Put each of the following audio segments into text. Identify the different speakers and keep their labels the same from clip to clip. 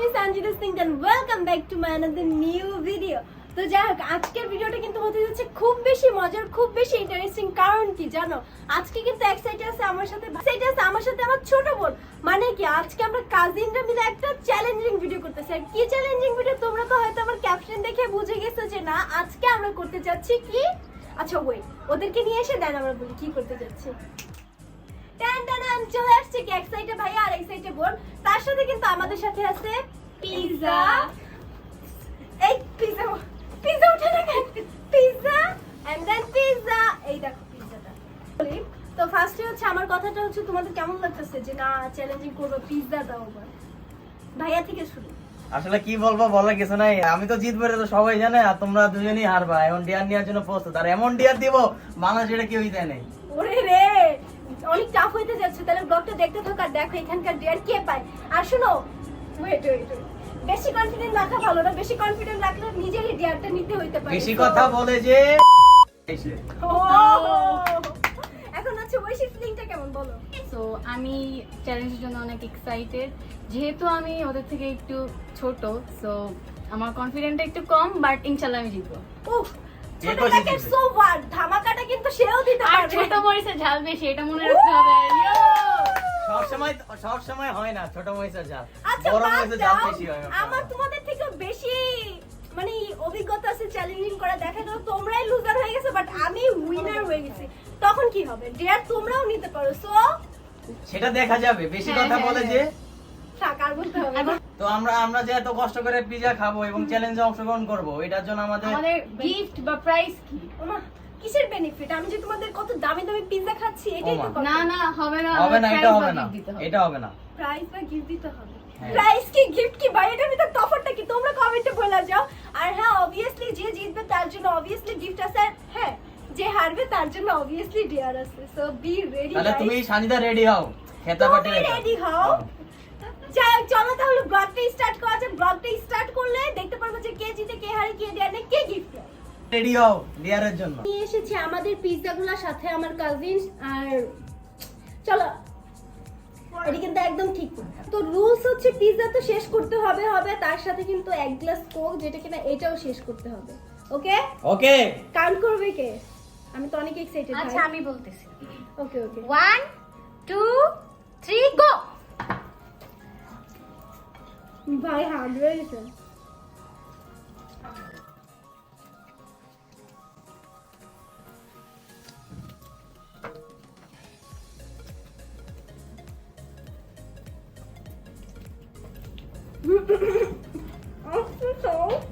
Speaker 1: Me Singh and welcome back to my another new video তো যাই হোক, আজকের ভিডিওটা কিন্তু খুব বেশি মজার, খুব বেশি ইন্টারেস্টিং কারণ কি জানো, আজকে কিন্তু এক সাইডে আছে আমার সাথে আমার সাথে আমার ছোট বোন। মানে কি, আজকে আমরা কাজিনরা মিলে একটা চ্যালেঞ্জিং ভিডিও করতেছি। আর কি চ্যালেঞ্জিং ভিডিও তোমরা হয়তো আমার ক্যাপশন দেখে বুঝে গেছো যে না, আজকে আমরা করতে যাচ্ছি কি? আচ্ছা ওই ওদেরকে নিয়ে এসে দেন, আমরা বলি কি করতে যাচ্ছি। টান টান চলে আসছে কি? এক সাইডে ভাইয়া, আর এক সাইডে বোন। তার সাথে কিন্তু আমাদের সাথে আছে এই উঠে না এন্ড দেন এই দেখো তো ফার্স্টে হচ্ছে আমার কথাটা হচ্ছে তোমাদের কেমন লাগতেছে যে না চ্যালেঞ্জিং করব দাও ভাইয়া থেকে শুরু।
Speaker 2: আসলে কি বলব বলার কিছু নাই। আমি তো জিতবো এটা তো সবাই জানে আর তোমরা দুজনই হারবা। এমন ডিয়ার নেওয়ার জন্য প্রস্তুত। আর এমন ডিয়ার দিব বাংলাদেশ এটা কেউই দেয় নাই।
Speaker 1: ওরে রে! অনেক টাফ হইতে যাচ্ছে তাহলে ব্লগটা দেখতে থাকো আর দেখো এখানকার ডিয়ার কে পায়। আর শোনো ওয়েট ওয়েট বেশি কনফিডেন্ট রাখা ভালো না বেশি কনফিডেন্ট রাখলে নিজেরই ডিয়ারটা নিতে হইতে পারে।
Speaker 2: বেশি কথা বলে যে
Speaker 1: এখন হচ্ছে ঐশী ফিলিংটা কেমন বলো?
Speaker 3: সো আমি চ্যালেঞ্জের জন্য অনেক এক্সাইটেড যেহেতু আমি ওদের থেকে একটু ছোট সো আমার কনফিডেন্টটা একটু কম বাট ইনশাল্লাহ আমি জিতবো।
Speaker 1: উফ! ছোট প্যাকেট সো ওয়াট ধামাকাটা কিন্তু সেও দিতে
Speaker 3: আর ছোট মরিচে ঝাল বেশি এটা মনে রাখতে হবে।
Speaker 2: সব সময় সব সময় হয় না ছোট মহিষের জাল
Speaker 1: আচ্ছা
Speaker 2: বড়
Speaker 1: বাদ
Speaker 2: মহিষের বেশি হয়
Speaker 1: আমার তোমাদের থেকে বেশি মানে অভিজ্ঞতা আছে চ্যালেঞ্জিং করা। দেখা গেল তোমরাই লুজার হয়ে গেছে বাট আমি উইনার হয়ে গেছি। তখন কি হবে? ডেয়ার তোমরাও নিতে পারো। সো
Speaker 2: সেটা দেখা যাবে। বেশি
Speaker 3: হ্যাঁ,
Speaker 2: কথা
Speaker 3: হ্যাঁ,
Speaker 2: বলে
Speaker 3: হ্যাঁ।
Speaker 2: যে
Speaker 1: থাক আর বলতে হবে।
Speaker 2: তো আমরা আমরা যে এত কষ্ট করে পিজা খাব এবং চ্যালেঞ্জে অংশগ্রহণ করব এটার জন্য আমাদের
Speaker 3: আমাদের গিফট বা প্রাইস কি?
Speaker 1: ওমা, কিসের বেনিফিট আমি যে তোমাদের কত দামি দামি পিৎজা খাচ্ছি এটাই তো।
Speaker 3: না না হবে না
Speaker 2: হবে না এটা হবে না। এটা হবে না।
Speaker 1: প্রাইস বা গিফট দিতে হবে?
Speaker 2: হ্যাঁ।
Speaker 1: প্রাইস কি গিফট কি ভাই? এটা ভিতর তফাৎটা কি? তোমরা কমেন্টে বলে যাও। আর হ্যাঁ অবভিয়াসলি যে জিতবে তার জন্য অবভিয়াসলি গিফট আছে। হ্যাঁ যে হারবে তার জন্য অবভিয়াসলি ডিয়ার আছে। সো বি রেডি
Speaker 2: তাহলে তুমি সানিদা রেডি হও খেতা পাটি
Speaker 1: রেডি হও। যাই হোক চলো তাহলে ব্লগটা স্টার্ট করা যাক। ব্লগটা স্টার্ট করলে দেখতে পারব যে কে জিতে কে হারে কে ডিয়ার কে গিফট
Speaker 2: রেডি হও ডিয়ারের জন্য।
Speaker 1: নিয়ে এসেছি আমাদের পিৎজাগুলোর সাথে আমার কাজিন আর চলো এটা কিন্তু একদম ঠিক তো রুলস হচ্ছে পিৎজা তো শেষ করতে হবে হবে তার সাথে কিন্তু এক গ্লাস কোক যেটা কিনা এটাও শেষ করতে হবে। ওকে
Speaker 2: ওকে
Speaker 1: কাউন্ট করবে কে? আমি তো অনেক এক্সাইটেড
Speaker 3: আচ্ছা আমি বলতেছি।
Speaker 1: Okay okay
Speaker 3: one two three go
Speaker 1: ভাই হার্ড হয়ে গেছে Acho so. Mm.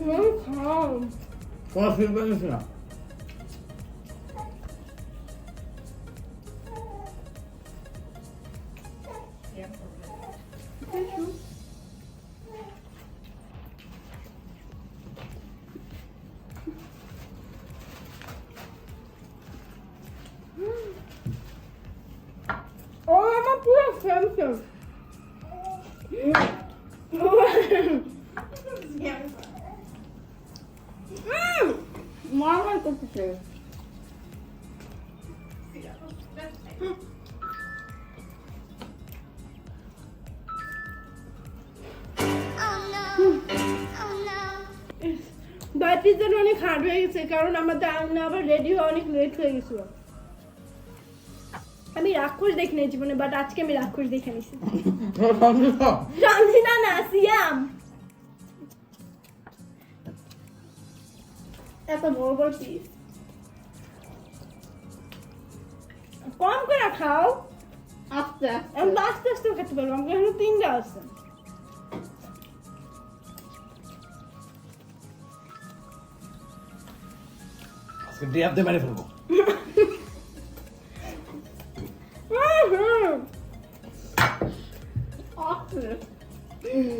Speaker 1: Mm,
Speaker 2: কোন ফিল করিস না
Speaker 1: Oh,
Speaker 3: মারমার করতেছে
Speaker 1: বাটির জন্য অনেক হার্ড হয়ে গেছে কারণ আমাদের আন্না আবার রেডি হওয়া অনেক লেট হয়ে গেছিল। আমি রাক্ষস দেখি নাই জীবনে বাট আজকে আমি রাক্ষস দেখে নিছি রামজিনা না সিয়াম এত বড় বড় পিস কম করে খাও।
Speaker 3: আস্তে
Speaker 1: আমি তো আস্তে আস্তে খেতে পারব আমাকে এখানে তিনটা আছে।
Speaker 2: দিয়ে মেরে ফেলব
Speaker 1: হুম,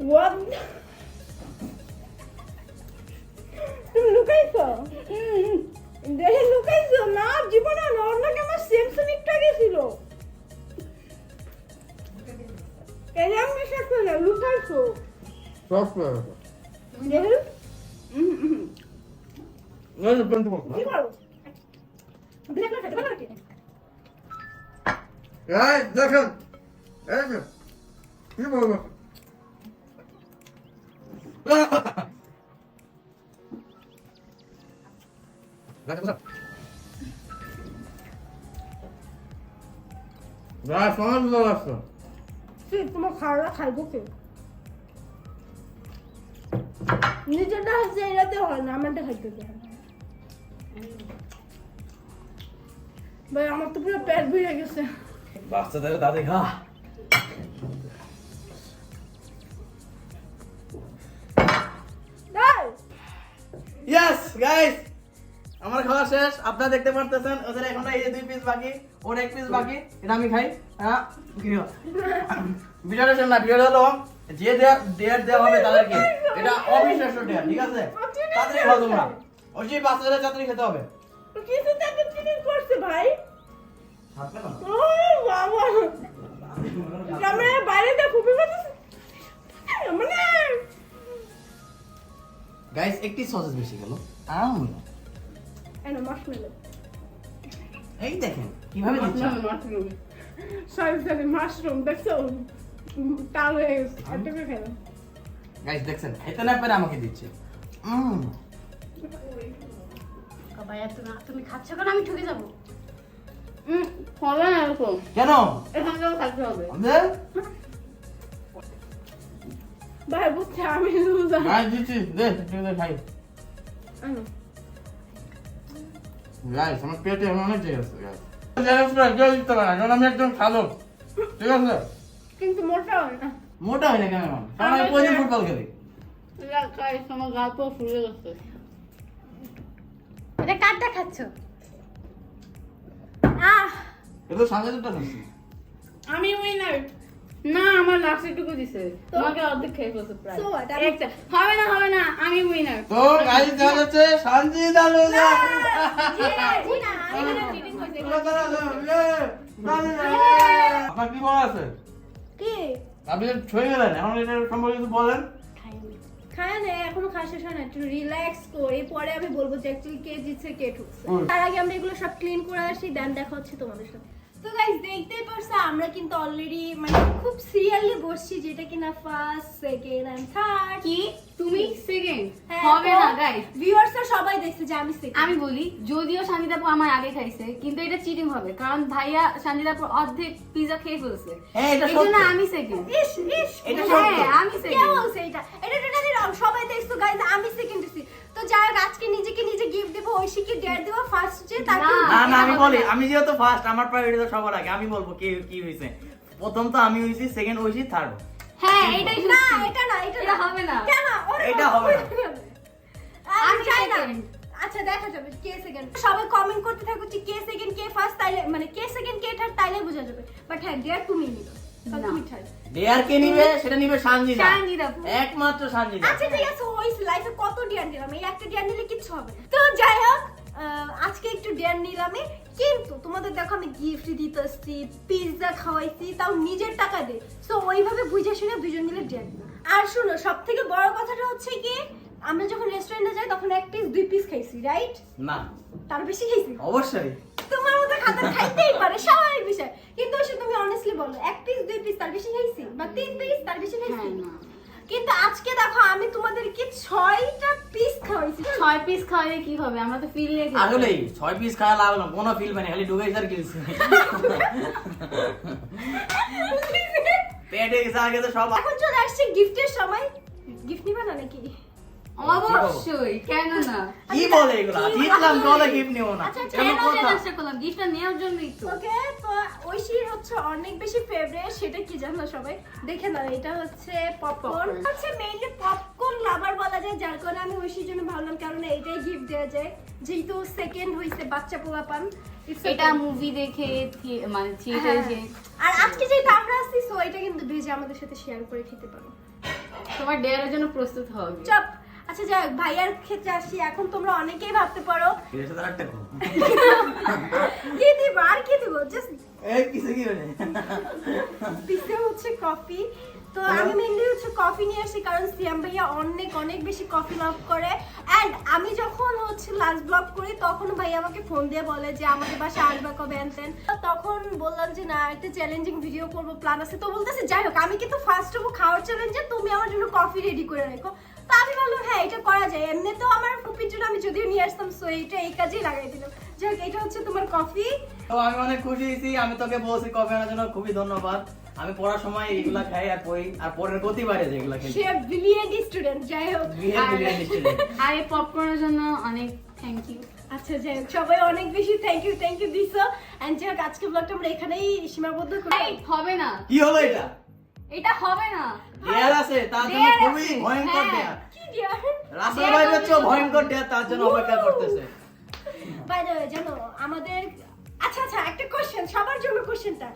Speaker 1: What? তুমি লুকাইছো দেখে লুকাইছো না জীবনে না অন্য কেমন স্যামসাং একটা গেছিল এই যে আমি বিশ্বাস করি না লুকাইছো দেখে কি করো ব্ল্যাক না খেতে পারো নাকি?
Speaker 4: দেখেন। এই যে, কি বলব?
Speaker 1: তোমার খাওয়া খাইবো কে নিজেরটা হচ্ছে এরাতে হয় না আমারটা খাইতে হবে ভাই আমার তো পুরো পেট ভরে গেছে।
Speaker 2: বাচ্চাদের দাদি খা। ইয়েস গাইস আমার খাওয়া শেষ। আপনারা দেখতে পারতেছেন ওদের এখন এই যে দুই পিস বাকি ওর এক পিস বাকি এটা আমি খাই। হ্যাঁ? ভিডিওটা শোন না ভিডিওটা হলো যে দেয়ার দেয়ার দেওয়া হবে তাদেরকে এটা অবিশ্বাস্য দেয়ার ঠিক আছে? তাড়াতাড়ি খাও তোমরা। ওই যে বাচ্চাদের তাড়াতাড়ি খেতে হবে।
Speaker 1: কিছু তো চিকেন করছে ভাই। ও বাবা। বাইরে ফুপি মানে
Speaker 2: গাইস একটি সসেস বেশি গেল। আম
Speaker 1: এনো মাশমেলো
Speaker 2: এই দেখেন কীভাবে দিচ্ছে?
Speaker 1: সরি সরি মাশরুম দেখছ? তাল হয়ে গেছে
Speaker 2: গাইস দেখছেন খেতে না পেরে আমাকে দিচ্ছে। উম।
Speaker 3: ভাইয়া তুমি তুমি খাচ্ছ কেন? আমি ঠকে যাব। হবে না এরকম।
Speaker 2: কেন?
Speaker 3: এখান থেকেও হবে।
Speaker 1: ভাই বুঝছে আমি লুজার
Speaker 2: দিচ্ছি দে তুই খাই। গাইস আমার পেটে এখন অনেক জায়গা আছে গাইস জায়গা আছে কেউ দিতে পারে কারণ আমি একদম খালো। ঠিক আছে?
Speaker 1: কিন্তু মোটা হয় না।
Speaker 2: মোটা হয় না কেন? আমি ফুটবল খেলি।
Speaker 3: গাইস আমার গা তো ফুলে গেছে এটা কাটটা খাচ্ছ
Speaker 1: আহ!
Speaker 2: এটা সাড়ে দুটা খাচ্ছি
Speaker 3: আমি উইনার না আমার লাস্ট একটুকু দিছে। তোমাকে অর্ধেক খেয়ে ফেলছে প্রায়। একটা হবে না হবে না আমি উইনার
Speaker 2: তো গাইস দেখা যাচ্ছে সঞ্জিত আলুদা
Speaker 1: না! জি না আমি না
Speaker 3: চিটিং হয়েছে
Speaker 2: আপনার কি বলা আছে?
Speaker 1: কি?
Speaker 2: আপনি ছয়ে গেলেন এখন এটা সম্পর্কে কিছু বলেন?
Speaker 1: খায় না এখনও খাওয়া শেষ হয় না একটু রিল্যাক্স করে পরে আমি বলব যে অ্যাকচুয়ালি কে জিতছে কে ঠুকছে। তার আগে আমরা এগুলো সব ক্লিন করে আসি দেন দেখা হচ্ছে তোমাদের সাথে। তো গাইস দেখতেই পারছ আমরা কিন্তু অলরেডি মানে খুব সিরিয়াসলি বসছি যেটা কিনা ফার্স্ট সেকেন্ড এন্ড থার্ড
Speaker 3: কি? তুমি সেকেন্ড
Speaker 1: হ্যাঁ,
Speaker 3: হবে না গাইস
Speaker 1: ভিউয়ার্সরা সবাই দেখছে যে আমি সেকেন্ড
Speaker 3: আমি বলি যদিও সঞ্জিতাপু আমার আগে খাইছে কিন্তু এটা চিটিং হবে কারণ ভাইয়া সঞ্জিতাপুর অর্ধেক পিজা খেয়ে ফেলছে।
Speaker 2: হ্যাঁ,
Speaker 3: এই জন্য আমি সেকেন্ড
Speaker 1: ইস ইস
Speaker 2: এটা
Speaker 3: হ্যাঁ,
Speaker 2: সত্য।
Speaker 3: আমি
Speaker 1: কে বলছে এটা? এটা টোটালি রং সবাই দেখছ গাইস আমি সেকেন্ড দিছি তো আজকে নিজেকে নিজে গিফট দেবো ঐশীকে ডেয়ার দেবো ফার্স্ট যে তাকে
Speaker 3: না।
Speaker 2: না আমি বলি আমি যেহেতু ফার্স্ট আমার প্রায়োরিটি তো সবার আগে আমি বলব কি কি হয়েছে। প্রথম তো আমি হয়েছি সেকেন্ড হয়েছি থার্ড
Speaker 3: হ্যাঁ এটাই
Speaker 1: না এটা না এটা
Speaker 3: এটা হবে না।
Speaker 1: কেন?
Speaker 2: এটা হবে না।
Speaker 1: আমি চাই না। আচ্ছা দেখা যাবে কে সেকেন্ড সবাই কমেন্ট করতে থাকো যে কে সেকেন্ড কে ফার্স্ট তাইলে মানে কে সেকেন্ড কে থার্ড তাইলে বোঝা যাবে। বাট হ্যাঁ ডিয়ার তুমি নিবে।
Speaker 2: ডেয়ার কে নিবে? সেটা নিবে সানজিদা। একমাত্র সানজিদা।
Speaker 1: আচ্ছা ঠিক আছে ওই লাইফে কত ডিয়ার নিলাম এই একটা ডিয়ার নিলে কিচ্ছু হবে তো যাই হোক আজকে একটু ডিয়ার নিলামে। কিন্তু তোমাদের দেখো আমি গিফট দিতেছি পিৎজা খাওয়াইছি তাও নিজের টাকা দিয়ে। সো ওইভাবে বুঝে শুনে দুজন মিলে ডিয়ার আর শুনো সব থেকে বড় কথাটা হচ্ছে কি আমরা যখন রেস্টুরেন্টে যাই তখন এক পিস দুই পিস খাইছি রাইট
Speaker 2: না।
Speaker 1: তার বেশি খাইছি?
Speaker 2: অবশ্যই।
Speaker 1: খাতা খাইতেই পারে স্বাভাবিক বিষয়। কিন্তু ওসে তুমি অনেস্টলি বলো এক পিস দুই পিস তার বেশি খাইছি বা তিন পিস তার বেশি খাইছি?
Speaker 3: হ্যাঁ,
Speaker 1: কিন্তু আজকে দেখো আমি তোমাদেরকে ছয়টা পিস খাওয়াইছি
Speaker 3: ছয় পিস খাওয়ালে কি হবে? আমরা তো ফিল রেখে
Speaker 2: আসলে ছয় পিস খাওয়া লাগল না কোনো ফিল মানে খালি ঢুকাই স্যার কিনছে পেটে গেছে আগে তো সব
Speaker 1: এখন চলে আসছে গিফটের সময়। গিফট নিবে না নাকি?
Speaker 3: অবশ্যই কেন না?
Speaker 2: কি বলে এগুলা? জিতলাম তাহলে গিফট নিব না।
Speaker 1: আচ্ছা,
Speaker 3: কেন
Speaker 2: কথা?
Speaker 3: চেষ্টা করলাম গিফটটা নেওয়ার জন্যই তো।
Speaker 1: ওকে তো ঐশীর হচ্ছে অনেক বেশি ফেভারিট সেটা কি জানো সবাই? দেখে নাও এটা হচ্ছে পপকর্ন হচ্ছে মেইনলি পপকর্ন লাভার বলা যায় যার কারণে আমি ঐশীর জন্য ভাবলাম কারণ এইটাই গিফট দেওয়া যায়। যেহেতু সেকেন্ড হইছে বাচ্চা পোলা পান।
Speaker 3: এটা মুভি দেখে মানে থিয়েটারে
Speaker 1: হ্যাঁ।
Speaker 3: যে
Speaker 1: আর আজকে যেহেতু আমরা আসছি সো এটা কিন্তু ভেজে আমাদের সাথে শেয়ার করে খেতে পারো।
Speaker 3: তোমার ডেয়ারের জন্য প্রস্তুত হবে।
Speaker 1: চপ। আচ্ছা যাই হোক, ভাইয়ার ক্ষেত্রে আসি এখন তোমরা অনেকেই ভাবতে পারো।
Speaker 2: এর সাথে আরেকটা করো।
Speaker 1: কি দিব? আর কি দিব? জাস্ট
Speaker 2: এই কিছু কি হলে
Speaker 1: দিতে হচ্ছে কফি তো আমি মেনলি হচ্ছে কফি নিয়ে আসি কারণ সিয়াম ভাইয়া অনেক অনেক বেশি কফি লাভ করে। অ্যান্ড আমি যখন হচ্ছে লাস্ট ব্লগ করি তখন ভাইয়া আমাকে ফোন দিয়ে বলে যে আমাদের বাসায় আসবে কবে? আনতেন তখন বললাম যে না একটা চ্যালেঞ্জিং ভিডিও করব প্ল্যান আছে। তো বলতেছে যাই হোক আমি কিন্তু ফার্স্ট হব খাওয়ার চ্যালেঞ্জে তুমি আমার জন্য কফি রেডি করে রেখো। আমি বললাম হ্যাঁ এটা করা যায়। এমনিতেও আমার ফুপির জন্য আমি যদিও নিয়ে আসতাম সো এইটা এই কাজেই লাগাই দিলাম। যাই হোক এটা হচ্ছে তোমার কফি
Speaker 2: তো আমি অনেক খুশি হয়েছি আমি তোকে বলছি কফি আনার জন্য খুবই ধন্যবাদ। আমি পড়ার সময় এগুলা খাই আর পড়ি আর পরের গতি বাড়ে যেগুলা খাই
Speaker 1: সে ব্রিলিয়েন্ট স্টুডেন্ট যাই হোক
Speaker 2: বিয়ে বিরিয়ানি
Speaker 3: আর এই পপকর্নের জন্য অনেক থ্যাংক ইউ
Speaker 1: আচ্ছা যাই হোক সবাই অনেক বেশি থ্যাংক ইউ থ্যাংক ইউ দিছো। এন্ড যাই হোক আজকে ব্লগটা আমরা এখানেই সীমাবদ্ধ করি।
Speaker 3: হবে না।
Speaker 2: কি হলো এটা?
Speaker 3: এটা হবে না।
Speaker 2: ডেয়ার আছে তার জন্য খুবই ভয়ঙ্কর
Speaker 3: হ্যাঁ।
Speaker 1: কি দিয়া
Speaker 2: রাসেল ভাই হচ্ছে ভয়ঙ্কর ডেয়ার তার জন্য অপেক্ষা করতেছে।
Speaker 1: বাই দ্য ওয়ে জানো আমাদের আচ্ছা আচ্ছা একটা কোশ্চেন সবার জন্য কোশ্চেনটা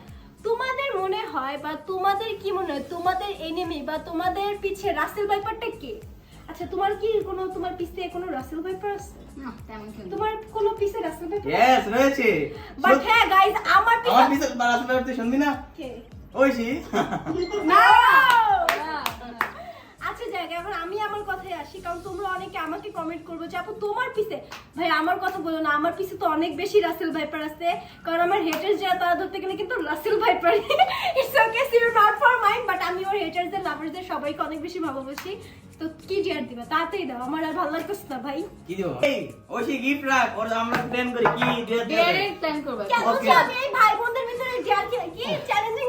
Speaker 1: তোমাদের মনে হয় বা তোমাদের কি মনে হয় তোমাদের এনিমি বা তোমাদের পিছে রাসেল ভাইপারটা কে? আচ্ছা তোমার কি কোনো তোমার পিছে কোনো রাসেল ভাইপার আছে?
Speaker 3: না তেমন কেউ
Speaker 1: তোমার কোনো পিছে রাসেল ভাইপার
Speaker 2: রয়েছে।
Speaker 1: বাট হ্যাঁ গাইস আমার
Speaker 2: আমার
Speaker 1: পিছে
Speaker 2: রাসেল তুই শুনবি না?
Speaker 1: কে?
Speaker 2: ওইছি
Speaker 1: না। আচ্ছা জায়গা এখন আমি আমার কথায় আসি কারণ তোমরা অনেকে আমাকে কমেন্ট করবে যে আপু তোমার পিছে? ভাই আমার কথা বলো না আমার পিছে তো অনেক বেশি রাসেল ভাইপার আছে কারণ আমার হেটার্স যারা তারা ধরতে গেলে কিন্তু Russell viper it's okay see not for mind but আমি ওর হেটার্সদের লাভার্সদের সবাইকে অনেক বেশি ভালোবাসি। তো কি জিয়ার দিবা? তাড়াতাড়ি দাও আমার আর ভালো লাগতেছে না ভাই।
Speaker 2: কি দিব? এই ওইছি গিফট রাখ ওর আমরা প্ল্যান করি কি ডেয়ার দিবে?
Speaker 3: প্ল্যান করবে।
Speaker 1: কেন আমি এই ভাই বোনদের ভিতরে জিয়ার কি চ্যালেঞ্জিং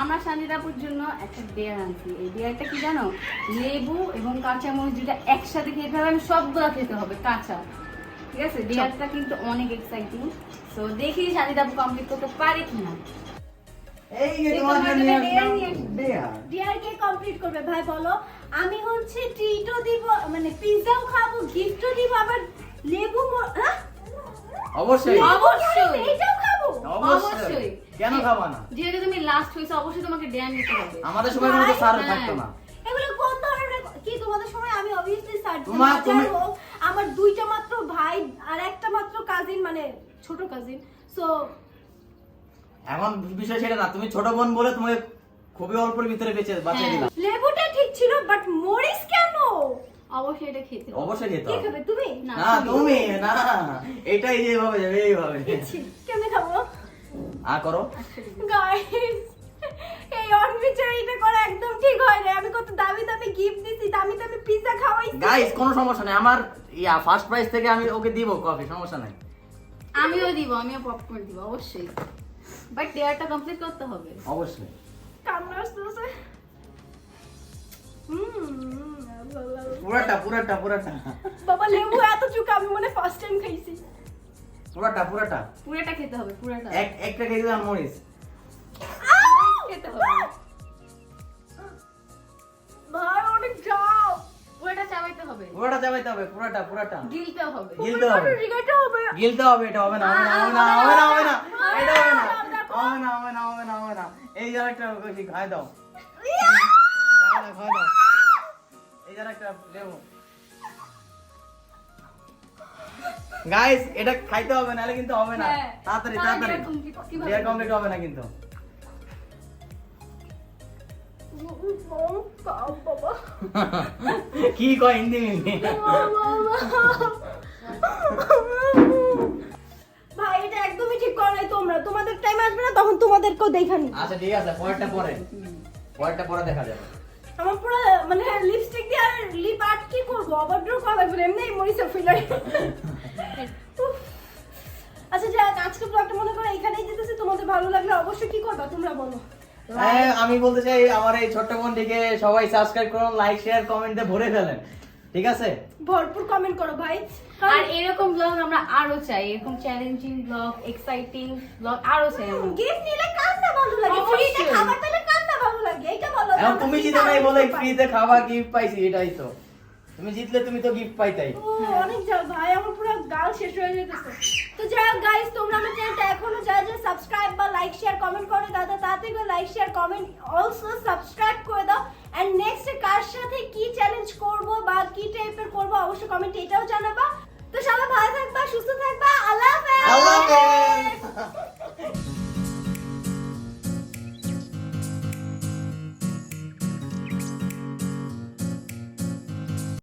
Speaker 3: আমরা শান্তিদাপুর জন্য একটা ডেয়ার আনছি। এই ডেয়ারটা কি জানো? লেবু এবং কাঁচা মরিচ যেটা একসাথে খেতে হবে আমি সবগুলো খেতে হবে কাঁচা। ঠিক আছে? ডেয়ারটা কিন্তু অনেক এক্সাইটিং তো দেখি শান্তিদাপু কমপ্লিট করতে পারে কিনা।
Speaker 1: আমি হচ্ছে ট্রিটও দিব মানে পিৎজাও খাব গিফটও দিব আবার লেবু হ্যাঁ?
Speaker 2: অবশ্যই।
Speaker 3: অবশ্যই।
Speaker 1: এইটাও খাব।
Speaker 2: অবশ্যই।
Speaker 3: অবশ্যই।
Speaker 2: কেন খাবা না?
Speaker 3: যেহেতু তুমি লাস্ট হয়েছে অবশ্যই তোমাকে ডেয়ার নিতে হবে।
Speaker 2: আমাদের সময় কোনো তো সার
Speaker 3: হ্যাঁ।
Speaker 2: থাকতো না।
Speaker 1: এগুলো কোন ধরনের কি তোমাদের সময় আমি অবভিয়াসলি
Speaker 2: তোমার- তুমি-
Speaker 1: আমার দুইটা মাত্র ভাই আর একটা মাত্র কাজিন মানে ছোট কাজিন সো
Speaker 2: এখন বিষয় সেটা না তুমি ছোট বোন বলে তোমাকে খুবই অল্পের ভিতরে বেঁচে বাঁচিয়ে
Speaker 3: হ্যাঁ।
Speaker 2: দিলাম।
Speaker 1: লেবুটা ঠিক ছিল বাট মরিস কেন?
Speaker 3: অবশ্যই এটা খেতে হবে।
Speaker 2: অবশ্যই খেতে
Speaker 1: কে খাবে? তুমি?
Speaker 3: না,
Speaker 2: তুমি না এটাই যেভাবে যাবে এইভাবে।
Speaker 1: কেমনে খাব?
Speaker 2: আ করো।
Speaker 1: গাইস এই অনবিচার এটা করা একদম ঠিক হয় না আমি কত দামি দামি গিফট দিছি দামি দামি পিৎজা খাওয়াইছি।
Speaker 2: গাইস কোনো সমস্যা নেই। আমার ইয়া ফার্স্ট প্রাইজ থেকে আমি ওকে দিব কফি সমস্যা নাই।
Speaker 3: আমিও দিব আমিও পপকর্ন দিব অবশ্যই। বাট ডেয়ারটা কমপ্লিট করতে হবে।
Speaker 2: অবশ্যই।
Speaker 1: কান্না আসতেছে। হুম,
Speaker 2: পুরাটা পুরাটা পুরাটা।
Speaker 1: বাবা লেবু এত চুকা আমি মনে ফার্স্ট টাইম খাইছি।
Speaker 2: পুরাটা পুরাটা।
Speaker 3: পুরোটা খেতে হবে পুরোটা।
Speaker 2: এক একটা খেয়ে দিলাম মরিস
Speaker 3: খেতে হবে।
Speaker 1: ভাই অনেক যাও
Speaker 3: পুরোটা চাবাইতে হবে।
Speaker 2: পুরাটা চাবাইতে হবে পুরাটা পুরাটা।
Speaker 3: গিলতে হবে।
Speaker 2: গিলতে হবে।
Speaker 1: রিগাইতে হবে।
Speaker 2: গিলতে হবে এটা হবে না হবে না হবে না হবে না এটা হবে না। হবে না হবে না হবে না হবে না। এই একটা খাই দাও খাই দাও। গাইস এটা খাইতে হবে নাহলে কিন্তু হবে না।
Speaker 3: হ্যাঁ।
Speaker 2: তাড়াতাড়ি তাড়াতাড়ি? কমপ্লিট হবে না কিন্তু। কি কয় হিন্দি মিন্দি
Speaker 1: ভাই এটা একদমই ঠিক করো নাই তোমরা। তোমাদের টাইম আসবে না তখন তোমাদেরকেও দেখানি।
Speaker 2: আচ্ছা ঠিক আছে পরেরটা পরে। পরেরটা পরে দেখা যাবে।
Speaker 1: আমার পুরো মানে লিপস্টিক দিয়ে আর লিপ আর্ট কি করব? অভদ্র করা লাগবে না, এমনি মরিসা ফিলার আচ্ছা যাক আজকে ব্লগটা মনে করো এখানেই যেতেছি। তোমাদের ভালো লাগলে অবশ্যই কি করবা? তোমরা বলো।
Speaker 2: হ্যাঁ আমি বলতে চাই আমার এই ছোট্ট বোনটিকে সবাই সাবস্ক্রাইব করুন লাইক শেয়ার কমেন্ট দিয়ে ভরে ফেলেন। ঠিক আছে?
Speaker 1: ভরপুর কমেন্ট করো ভাই।
Speaker 3: আর এরকম ব্লগ আমরা আরও চাই। এরকম চ্যালেঞ্জিং ব্লগ এক্সাইটিং ব্লগ আরও চাই আমরা।
Speaker 1: গিফট নিলে কার না ভালো লাগে খাবার পেলে
Speaker 2: তুমি জিতে নাই বলে ফ্রিতে খাওয়া গিফট পাইছি এটাই তো। তুমি জিতলে তুমি তো গিফট পাইতাই।
Speaker 1: অনেক ভাই আমার পুরো গাল শেষ হয়ে যেতেছে। তো যাই হোক গাইস তোমরা আমার চ্যানেলটা এখনও যারা যারা সাবস্ক্রাইব বা লাইক শেয়ার কমেন্ট করে দাও তাতে করে like share comment also subscribe করে দাও। অ্যান্ড নেক্সট কার সাথে কি চ্যালেঞ্জ করব বা কি টাইপের করব অবশ্যই কমেন্ট এটাও জানাবা। তো সবাই ভালো থাকবা সুস্থ থাকবা আল্লাহ হাফেজ! আল্লাহ হাফেজ!